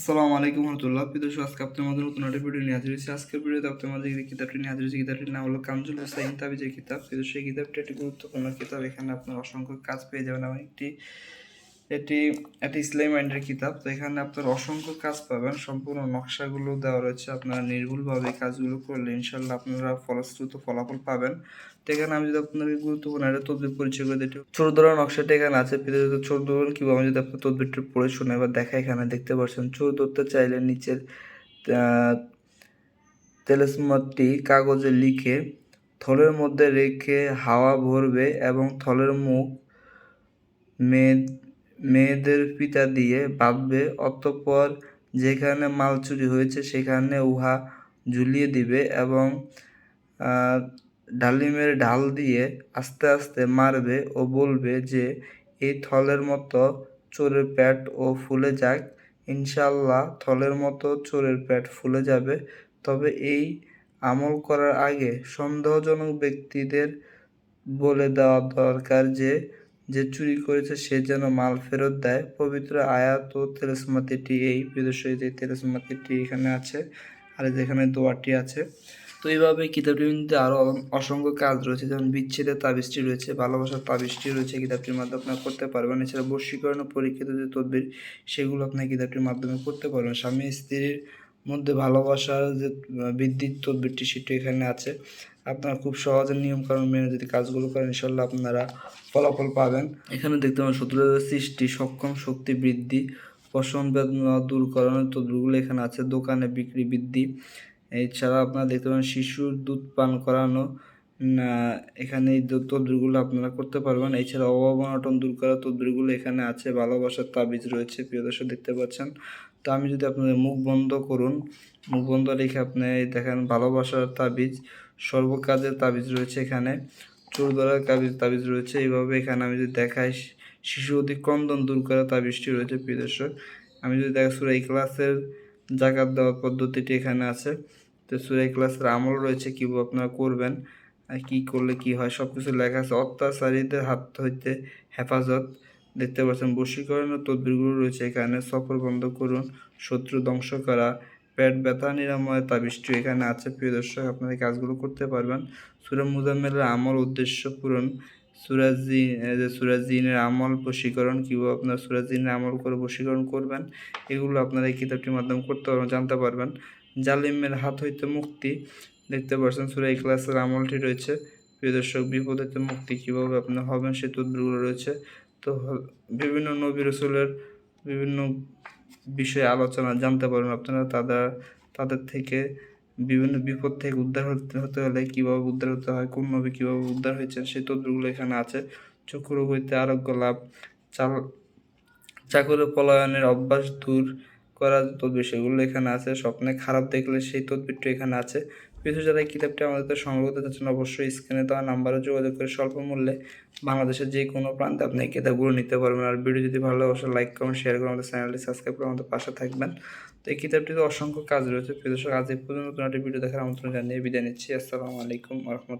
আসসালামু আলাইকুম রহমতুল্লাহ। প্রিয় আজকে আপনার মধ্যে নতুন একটা ভিডিও নিয়ে হাজির হয়েছি। আজকের ভিডিওতে আপনার মধ্যে যে কিতাবটি নিয়ে হাজির হয়েছি, কিতাবটির নাম হলো কামজুল হোসাইন তাবিজের কিতাব। প্রিয় সেই কিতাবটি একটি গুরুত্বপূর্ণ কিতাব। এখানে আপনার অসংখ্য কাজ পেয়ে যাবেন। এবং একটি এটি একটি ইসলামী মাইন্ডের কিতাব। তো এখানে আপনার অসংখ্য কাজ পাবেন। সম্পূর্ণ নকশাগুলো দেওয়া রয়েছে। আপনারা নির্ভুলভাবে এই কাজগুলো করলে ইনশাল্লাহ আপনারা ফলশ্রুত ফলাফল পাবেন। তো এখানে আমি যদি আপনাকে গুরুত্বপূর্ণ একটা তদবির পরিচয় করে দিই। ছোট ধরনের নকশাটা এখানে আছে। পৃথিবীতে ছোট ধরুন কিংবা আমি যদি আপনার তদবিরটা পড়ে শুনে বা দেখা এখানে দেখতে পাচ্ছেন ছোট ধরতে চাইলে নিচের তেলেসমাতটি কাগজে লিখে থলের মধ্যে রেখে হাওয়া ভরবে এবং থলের মুখ মেয়ে মেয়েদের পিতা দিয়ে বাঁধবে অতঃপর যেখানে মাল চুরি হয়েছে সেখানে উহা ঝুলিয়ে দিবে এবং ডালিমের ঢাল দিয়ে আস্তে আস্তে মারবে ও বলবে যে এই থলের মতো চোরের পেট ও ফুলে যাক। ইনশাল্লাহ থলের মতো চোরের প্যাট ফুলে যাবে। তবে এই আমল করার আগে সন্দেহজনক ব্যক্তিদের বলে দেওয়া দরকার যে যে চুরি করেছে সে যেন মাল ফেরত দেয়। পবিত্র আয়াত ও তেলেসমাতিটি এই বিদেশে যে তেলেসমাতিটি এখানে আছে আর যেখানে দোয়াটি আছে। তো এইভাবে কিতাবটির মধ্যে আরও অসংখ্য কাজ রয়েছে, যেমন বিচ্ছেদের তাবিজটি রয়েছে, ভালোবাসার তাবিজটি রয়েছে কিতাবটির মাধ্যমে আপনারা করতে পারবেন। এছাড়া বর্ষীকরণ পরীক্ষিত যে তদবির, সেগুলো আপনার কিতাবটির মাধ্যমে করতে পারবেন। স্বামী স্ত্রীর মধ্যে ভালোবাসার যে বৃদ্ধির তদবিরটি সেটি এখানে আছে। আপনারা খুব সহজে নিয়মকানুন মেনে যদি কাজগুলো করেন ইনশাল্লাহ আপনারা ফলাফল পাবেন। এখানে দেখতে পাবেন শত্রুদের সৃষ্টি, সক্ষম শক্তি বৃদ্ধি, পশম বেদনা দূর করানোর তদবিরগুলো এখানে আছে, দোকানে বিক্রি বৃদ্ধি। এছাড়া আপনারা দেখতে পাবেন শিশুর দুধ পান করানো এখানে এই তদবিরগুলো আপনারা করতে পারবেন। এছাড়া অভাব অনটন দূর করার তদবিরগুলো এখানে আছে, ভালোবাসার তাবিজ রয়েছে, প্রিয় দর্শক দেখতে পাচ্ছেন। তো আমি যদি আপনাদের মুখ বন্ধ করুন, মুখ বন্ধ রেখে আপনি দেখেন, ভালোবাসার তাবিজ সর্বকাজের তাবিজ রয়েছে এখানে চোর ধরার তাবিজ তাবিজ রয়েছে। এইভাবে এখানে আমি যদি দেখাই, শিশু অতি ক্রন্দন দূর করার তাবিজটি রয়েছে, প্রিয় দর্শক। আমি যদি দেখা সুরাই ক্লাসের জাকাত দেওয়ার পদ্ধতিটি এখানে আছে। তো সুরাই ক্লাসের আমল রয়েছে কীভাবে আপনারা করবেন কি করলে কি হয় সব কিছু লেখা আছে। অত্যাচারীদের হাত হইতে হেফাজত, দেখতে পাচ্ছেন, বশীকরণের তদবিরগুলো রয়েছে এখানে। সফর বন্ধ করুন, শত্রু ধ্বংস করা পেট ব্যথা, নিরাময় তাবিষ্টি এখানে আছে। প্রিয় দর্শক, আপনারা কাজগুলো করতে পারবেন। সুরা মুজাম্মেলের আমল উদ্দেশ্য পূরণ। সুরাজি যে সুরাজিনের আমল, বশীকরণ, কীভাবে আপনার সুরাজিনের আমল করে বশীকরণ করবেন, এগুলো আপনারা এই কিতাবটির মাধ্যমে করতে পারবেন, জানতে পারবেন। জালিমের হাত হইতে মুক্তি। দেখতে পাচ্ছেন সুরা ক্লাসের আমলটি রয়েছে। প্রিয় দর্শক, বিপদ হইতে মুক্তি কীভাবে আপনার হবেন, সে তদবিরগুলো রয়েছে। তো বিভিন্ন নবী রসুলের বিভিন্ন বিষয়ে আলোচনা জানতে পারবেন আপনারা তাদের তাদের থেকে বিভিন্ন বিপদ থেকে উদ্ধার হতে হলে কীভাবে উদ্ধার হতে হয় কোনভাবে কীভাবে উদ্ধার হয়েছেন সেই তথ্যগুলো এখানে আছে। চক্র হইতে আরোগ্য লাভ, চাল, চাকরি পলায়নের অভ্যাস দূর করার তদবির সেগুলো এখানে আছে। স্বপ্নে খারাপ দেখলে সেই তদবিরটা এখানে আছে। কিছু যারা এই কিতাবটি আমাদের সংগ্রহ করতে চাচ্ছেন, অবশ্যই স্ক্রিনে দেওয়া নাম্বারে যোগাযোগ করে স্বল্প মূল্যে বাংলাদেশের যে কোনো প্রান্তে আপনি এই কিতাবগুলো নিতে পারবেন। আর ভিডিও যদি ভালো অবশ্যই লাইক কমেন্ট শেয়ার করে আমাদের চ্যানেলটি সাবস্ক্রাইব করে আমাদের পাশে থাকবেন। তো এই কিতাবটিতে অসংখ্য কাজ রয়েছে। প্রিয় দর্শক, আজ এই পর্যন্ত নতুন একটি ভিডিও দেখার আমন্ত্রণ জানিয়ে বিদায় নিচ্ছি। আসসালামু আলাইকুম রহমতুল্লাহ।